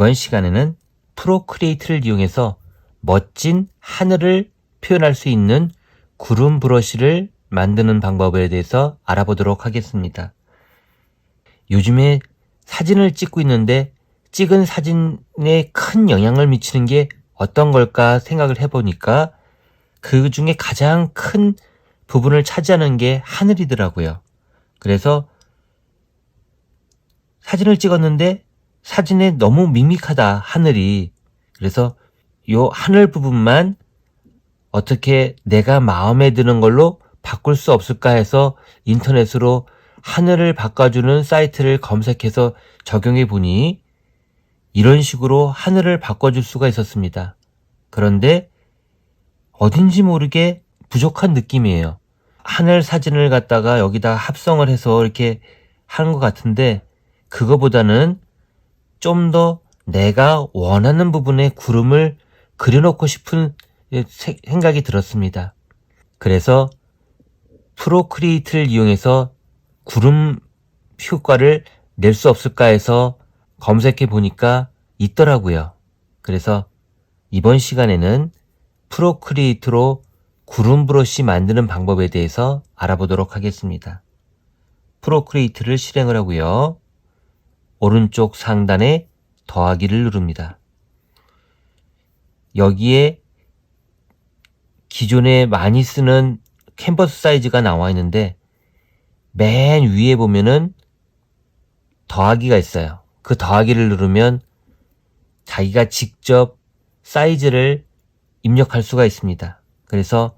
이번 시간에는 프로크리에이트를 이용해서 멋진 하늘을 표현할 수 있는 구름 브러쉬를 만드는 방법에 대해서 알아보도록 하겠습니다. 요즘에 사진을 찍고 있는데 찍은 사진에 큰 영향을 미치는 게 어떤 걸까 생각을 해보니까 그 중에 가장 큰 부분을 차지하는 게 하늘이더라고요. 그래서 사진을 찍었는데 사진에 너무 밋밋하다, 하늘이. 그래서 요 하늘 부분만 어떻게 내가 마음에 드는 걸로 바꿀 수 없을까 해서 인터넷으로 하늘을 바꿔주는 사이트를 검색해서 적용해 보니 이런 식으로 하늘을 바꿔줄 수가 있었습니다. 그런데 어딘지 모르게 부족한 느낌이에요. 하늘 사진을 갖다가 여기다 합성을 해서 이렇게 하는 것 같은데 그거보다는 좀 더 내가 원하는 부분에 구름을 그려놓고 싶은 생각이 들었습니다. 그래서 프로크리에이트를 이용해서 구름 효과를 낼 수 없을까 해서 검색해 보니까 있더라고요. 그래서 이번 시간에는 프로크리에이트로 구름 브러쉬 만드는 방법에 대해서 알아보도록 하겠습니다. 프로크리에이트를 실행을 하고요. 오른쪽 상단에 더하기를 누릅니다. 여기에 기존에 많이 쓰는 캔버스 사이즈가 나와 있는데 맨 위에 보면은 더하기가 있어요. 그 더하기를 누르면 자기가 직접 사이즈를 입력할 수가 있습니다. 그래서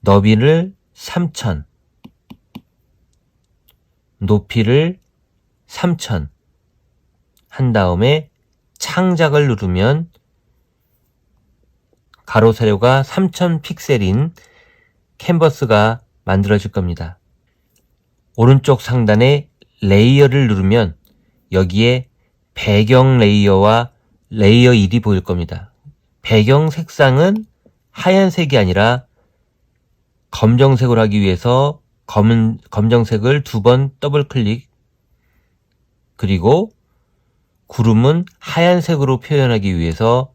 너비를 3000, 높이를 3000, 한 다음에 창작을 누르면 가로 세로가 3000 픽셀인 캔버스가 만들어질 겁니다. 오른쪽 상단에 레이어를 누르면 여기에 배경 레이어와 레이어 1이 보일 겁니다. 배경 색상은 하얀색이 아니라 검정색을 하기 위해서 검은, 검정색을 두 번 더블 클릭 그리고 구름은 하얀색으로 표현하기 위해서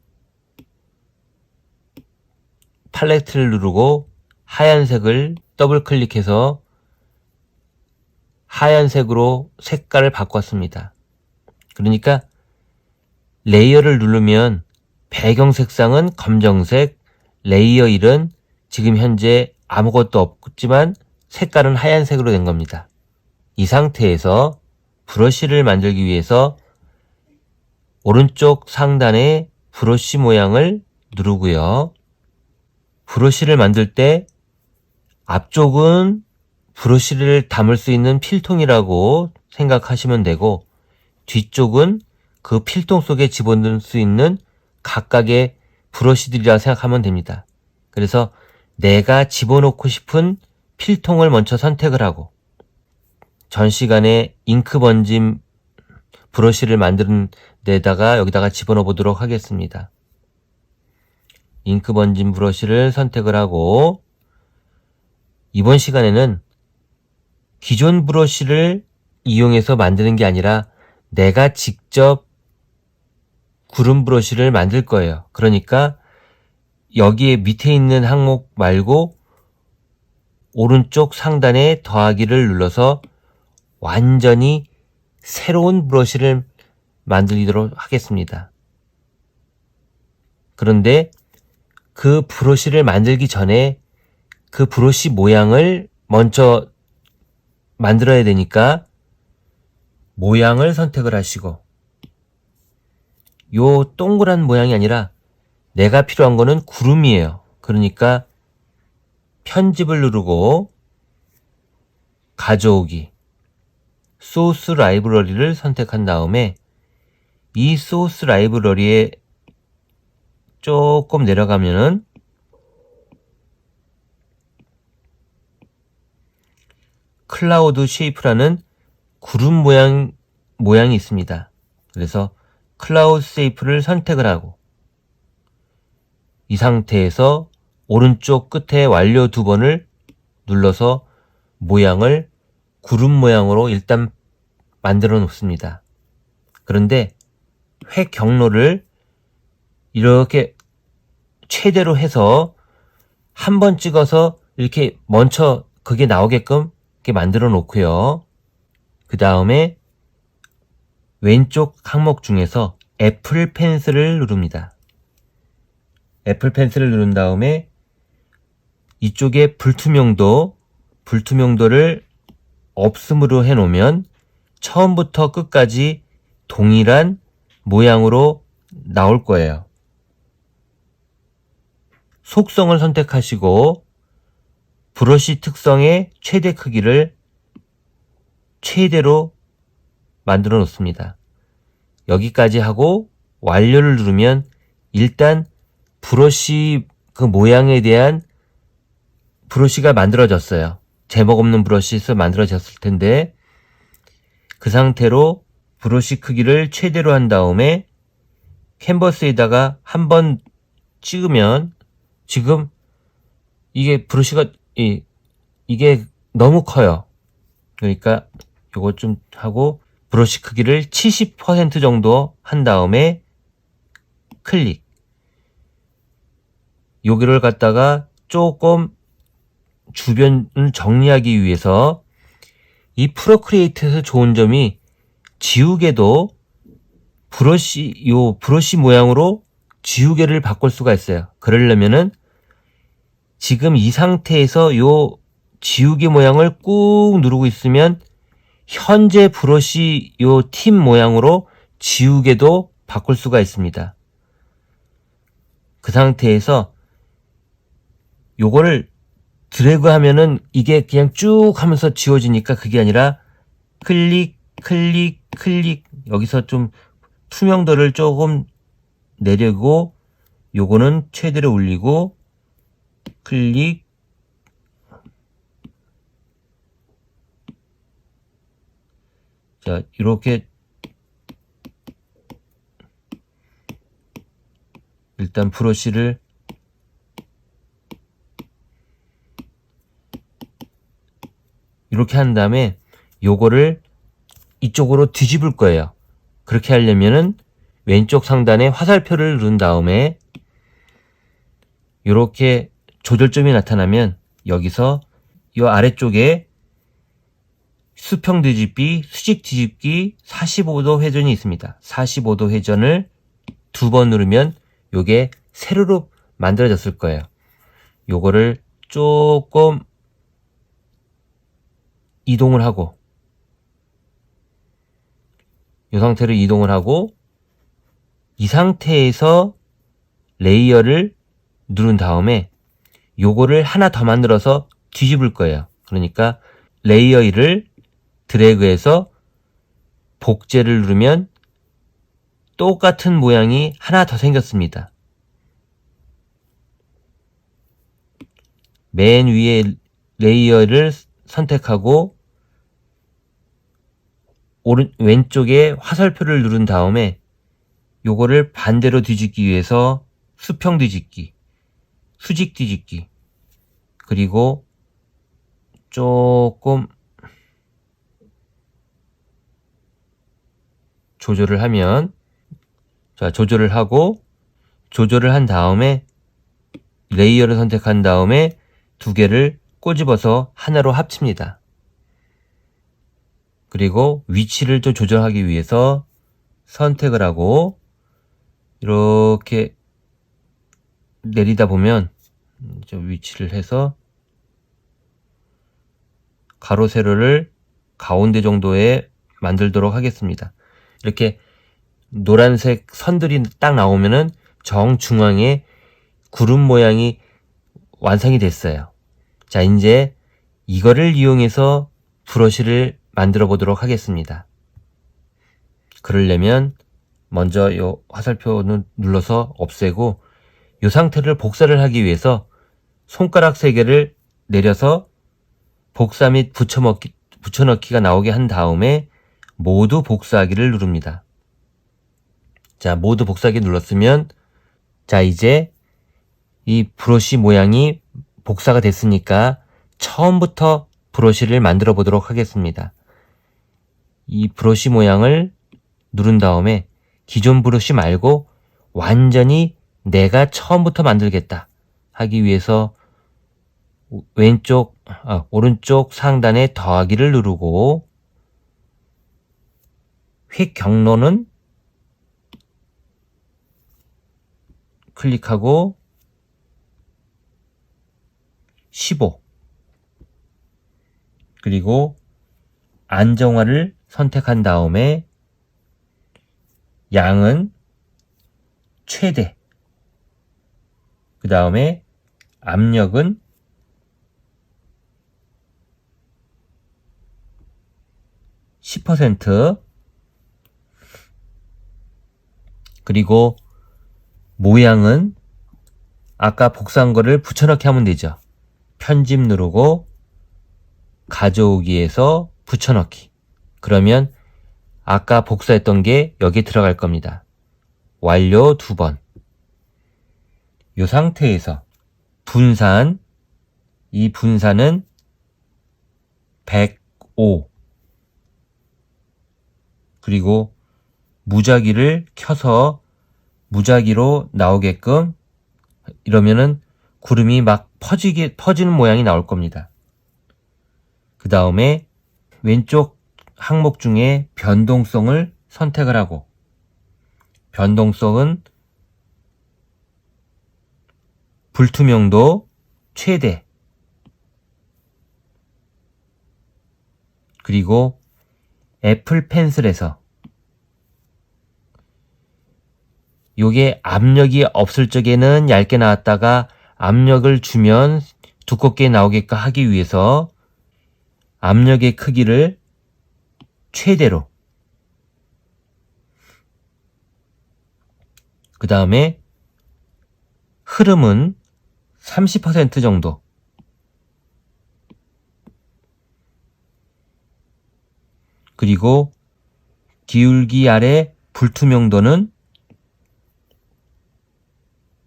팔레트를 누르고 하얀색을 더블 클릭해서 하얀색으로 색깔을 바꿨습니다. 그러니까 레이어를 누르면 배경 색상은 검정색, 레이어 1은 지금 현재 아무것도 없지만 색깔은 하얀색으로 된 겁니다. 이 상태에서 브러쉬를 만들기 위해서 오른쪽 상단에 브러쉬 모양을 누르고요. 브러쉬를 만들 때 앞쪽은 브러쉬를 담을 수 있는 필통이라고 생각하시면 되고 뒤쪽은 그 필통 속에 집어넣을 수 있는 각각의 브러쉬들이라 생각하면 됩니다. 그래서 내가 집어넣고 싶은 필통을 먼저 선택을 하고 전 시간에 잉크 번짐 브러쉬를 만드는 데다가 여기다가 집어넣어 보도록 하겠습니다. 잉크 번진 브러쉬를 선택을 하고 이번 시간에는 기존 브러쉬를 이용해서 만드는 게 아니라 내가 직접 구름 브러쉬를 만들 거예요. 그러니까 여기에 밑에 있는 항목 말고 오른쪽 상단에 더하기를 눌러서 완전히 새로운 브러쉬를 만들도록 하겠습니다. 그런데 그 브러쉬를 만들기 전에 그 브러쉬 모양을 먼저 만들어야 되니까 모양을 선택을 하시고 요 동그란 모양이 아니라 내가 필요한 거는 구름이에요. 그러니까 편집을 누르고 가져오기 소스 라이브러리를 선택한 다음에 이 소스 라이브러리에 조금 내려가면은 클라우드 쉐이프라는 구름 모양 모양이 있습니다. 그래서 클라우드 쉐이프를 선택을 하고 이 상태에서 오른쪽 끝에 완료 두 번을 눌러서 모양을 구름 모양으로 일단 만들어 놓습니다. 그런데 획 경로를 이렇게 최대로 해서 한 번 찍어서 이렇게 먼저 그게 나오게끔 이렇게 만들어 놓고요. 그 다음에 왼쪽 항목 중에서 애플 펜슬을 누릅니다. 애플 펜슬을 누른 다음에 이쪽에 불투명도, 불투명도를 없음으로 해놓으면 처음부터 끝까지 동일한 모양으로 나올 거예요. 속성을 선택하시고 브러쉬 특성의 최대 크기를 최대로 만들어 놓습니다. 여기까지 하고 완료를 누르면 일단 브러쉬 그 모양에 대한 브러쉬가 만들어졌어요. 제목 없는 브러쉬에서 만들어졌을 텐데 그 상태로 브러쉬 크기를 최대로 한 다음에 캔버스에다가 한 번 찍으면 지금 이게 브러쉬가 이, 이게 너무 커요. 그러니까 요거 좀 하고 브러쉬 크기를 70% 정도 한 다음에 클릭. 여기를 갖다가 조금 주변을 정리하기 위해서 이 프로크리에이트에서 좋은 점이 지우개도 브러쉬 요 브러쉬 모양으로 지우개를 바꿀 수가 있어요. 그러려면은 지금 이 상태에서 요 지우개 모양을 꾹 누르고 있으면 현재 브러쉬 요팀 모양으로 지우개도 바꿀 수가 있습니다. 그 상태에서 요거를 드래그 하면은 이게 그냥 쭉 하면서 지워지니까 그게 아니라 클릭, 클릭, 클릭. 여기서 좀 투명도를 조금 내리고 요거는 최대로 올리고 클릭. 자 이렇게 일단 브러쉬를 이렇게 한 다음에 요거를 이쪽으로 뒤집을 거예요. 그렇게 하려면은 왼쪽 상단에 화살표를 누른 다음에 이렇게 조절점이 나타나면 여기서 이 아래쪽에 수평 뒤집기, 수직 뒤집기 45도 회전이 있습니다. 45도 회전을 두 번 누르면 요게 세로로 만들어졌을 거예요. 요거를 조금 이동을 하고 이 상태로 이동을 하고 이 상태에서 레이어를 누른 다음에 요거를 하나 더 만들어서 뒤집을 거예요. 그러니까 레이어 1을 드래그해서 복제를 누르면 똑같은 모양이 하나 더 생겼습니다. 맨 위에 레이어를 선택하고 오른 왼쪽에 화살표를 누른 다음에 요거를 반대로 뒤집기 위해서 수평 뒤집기, 수직 뒤집기, 그리고 조금 조절을 하면 자 조절을 하고 조절을 한 다음에 레이어를 선택한 다음에 두 개를 꼬집어서 하나로 합칩니다. 그리고 위치를 또 조절하기 위해서 선택을 하고 이렇게 내리다 보면 좀 위치를 해서 가로 세로를 가운데 정도에 만들도록 하겠습니다. 이렇게 노란색 선들이 딱 나오면은 정중앙에 구름 모양이 완성이 됐어요. 자, 이제 이거를 이용해서 브러쉬를 만들어 보도록 하겠습니다. 그러려면 먼저 이 화살표는 눌러서 없애고 이 상태를 복사를 하기 위해서 손가락 세 개를 내려서 복사 및 붙여넣기, 붙여넣기가 나오게 한 다음에 모두 복사하기를 누릅니다. 자, 모두 복사하기 눌렀으면 자, 이제 이 브러쉬 모양이 복사가 됐으니까 처음부터 브러쉬를 만들어 보도록 하겠습니다. 이 브러쉬 모양을 누른 다음에 기존 브러쉬 말고 완전히 내가 처음부터 만들겠다 하기 위해서 왼쪽, 아, 오른쪽 상단에 더하기를 누르고 휙 경로는 클릭하고 15 그리고 안정화를 선택한 다음에 양은 최대 그 다음에 압력은 10% 그리고 모양은 아까 복사한 거를 붙여넣기 하면 되죠. 편집 누르고 가져오기에서 붙여넣기. 그러면 아까 복사했던 게 여기 들어갈 겁니다. 완료 두 번. 이 상태에서 분산, 이 분산은 105. 그리고 무작위를 켜서 무작위로 나오게끔 이러면은 구름이 막 퍼지게, 퍼지는 모양이 나올 겁니다. 그 다음에 왼쪽 항목 중에 변동성을 선택을 하고 변동성은 불투명도 최대. 그리고 애플 펜슬에서 요게 압력이 없을 적에는 얇게 나왔다가 압력을 주면 두껍게 나오게끔 하기 위해서 압력의 크기를 최대로. 그 다음에 흐름은 30% 정도. 그리고 기울기 아래 불투명도는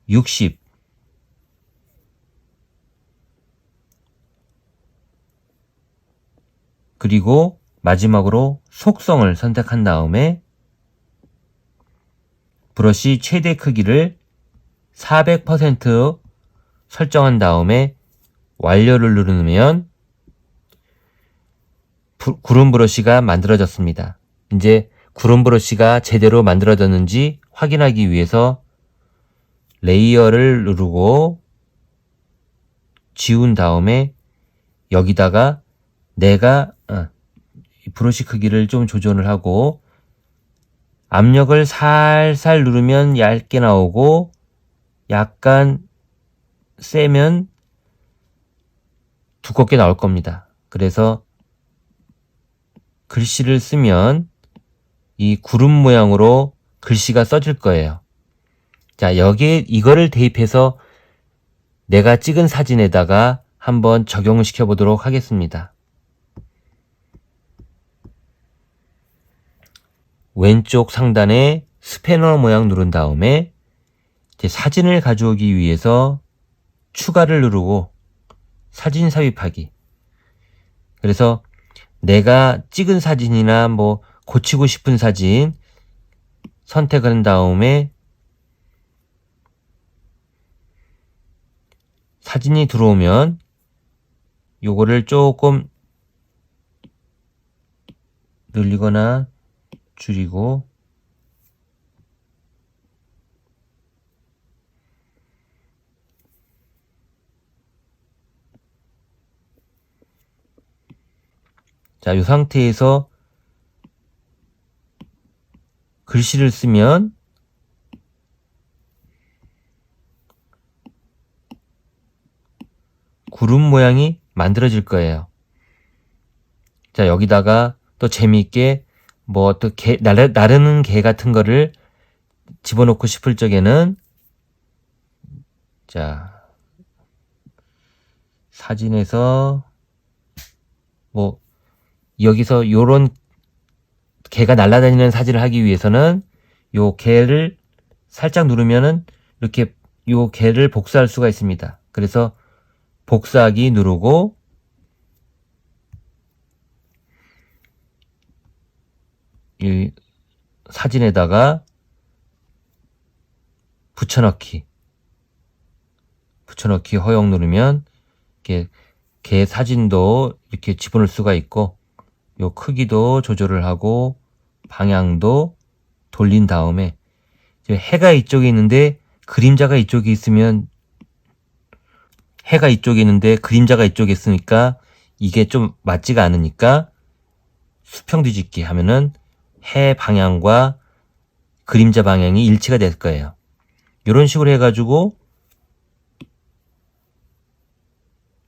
60 그리고 마지막으로 속성을 선택한 다음에 브러쉬 최대 크기를 400% 설정한 다음에 완료를 누르면 부, 구름 브러쉬가 만들어졌습니다. 이제 구름 브러쉬가 제대로 만들어졌는지 확인하기 위해서 레이어를 누르고 지운 다음에 여기다가 내가 어, 브러쉬 크기를 좀 조절을 하고 압력을 살살 누르면 얇게 나오고 약간 세면 두껍게 나올 겁니다. 그래서 글씨를 쓰면 이 구름 모양으로 글씨가 써질 거예요. 자, 여기에 이거를 대입해서 내가 찍은 사진에다가 한번 적용을 시켜 보도록 하겠습니다. 왼쪽 상단에 스패너 모양 누른 다음에 제 사진을 가져오기 위해서 추가를 누르고 사진 삽입하기. 그래서 내가 찍은 사진이나 뭐 고치고 싶은 사진 선택한 다음에 사진이 들어오면 요거를 조금 늘리거나 줄이고 자, 이 상태에서 글씨를 쓰면 구름 모양이 만들어질 거예요. 자, 여기다가 또 재미있게 뭐또 개, 나르, 나르는 개 같은 거를 집어넣고 싶을 적에는 자, 사진에서 뭐 여기서 요런 개가 날아다니는 사진을 하기 위해서는 요 개를 살짝 누르면은 이렇게 요 개를 복사할 수가 있습니다. 그래서 복사하기 누르고 이 사진에다가 붙여넣기. 붙여넣기 허용 누르면 이렇게 개 사진도 이렇게 집어넣을 수가 있고 요 크기도 조절을 하고 방향도 돌린 다음에 해가 이쪽에 있는데 그림자가 이쪽에 있으면 해가 이쪽에 있는데 그림자가 이쪽에 있으니까 이게 좀 맞지가 않으니까 수평 뒤집기 하면은 해 방향과 그림자 방향이 일치가 될 거예요. 이런 식으로 해가지고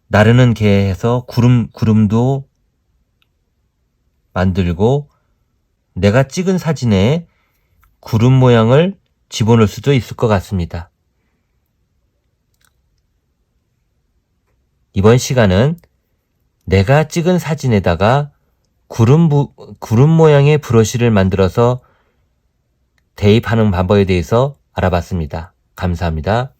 나르는 개 해서 구름 구름도 만들고 내가 찍은 사진에 구름 모양을 집어넣을 수도 있을 것 같습니다. 이번 시간은 내가 찍은 사진에다가 구름, 부, 구름 모양의 브러쉬를 만들어서 대입하는 방법에 대해서 알아봤습니다. 감사합니다.